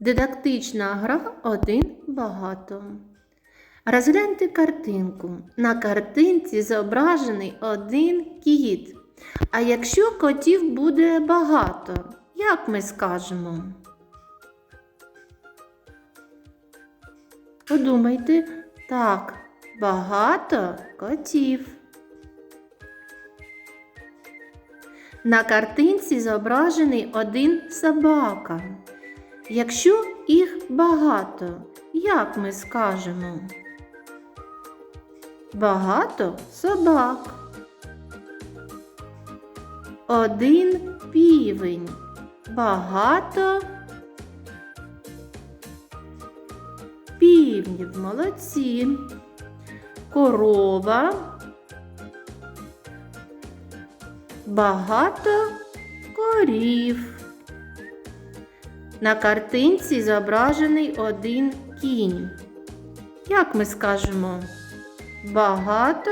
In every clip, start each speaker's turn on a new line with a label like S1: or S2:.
S1: Дидактична гра один багато. Розгляньте картинку. На картинці зображений один кіт. А якщо котів буде багато, як ми скажемо? Подумайте, так, багато котів. На картинці зображений один собака. Якщо їх багато, як ми скажемо? Багато собак. Один півень. Багато півнів. Молодці. Корова. Багато корів. На картинці зображений один кінь. Як ми скажемо? Багато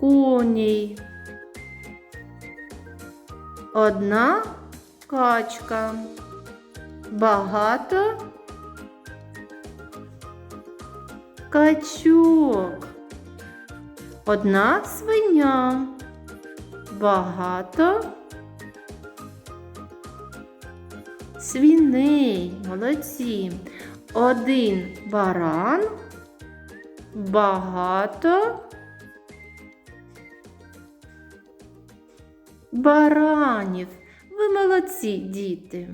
S1: коней. Одна качка. Багато качок. Одна свиня. Багато свіней. Молодці. Один баран. Багато баранів. Ви молодці, діти.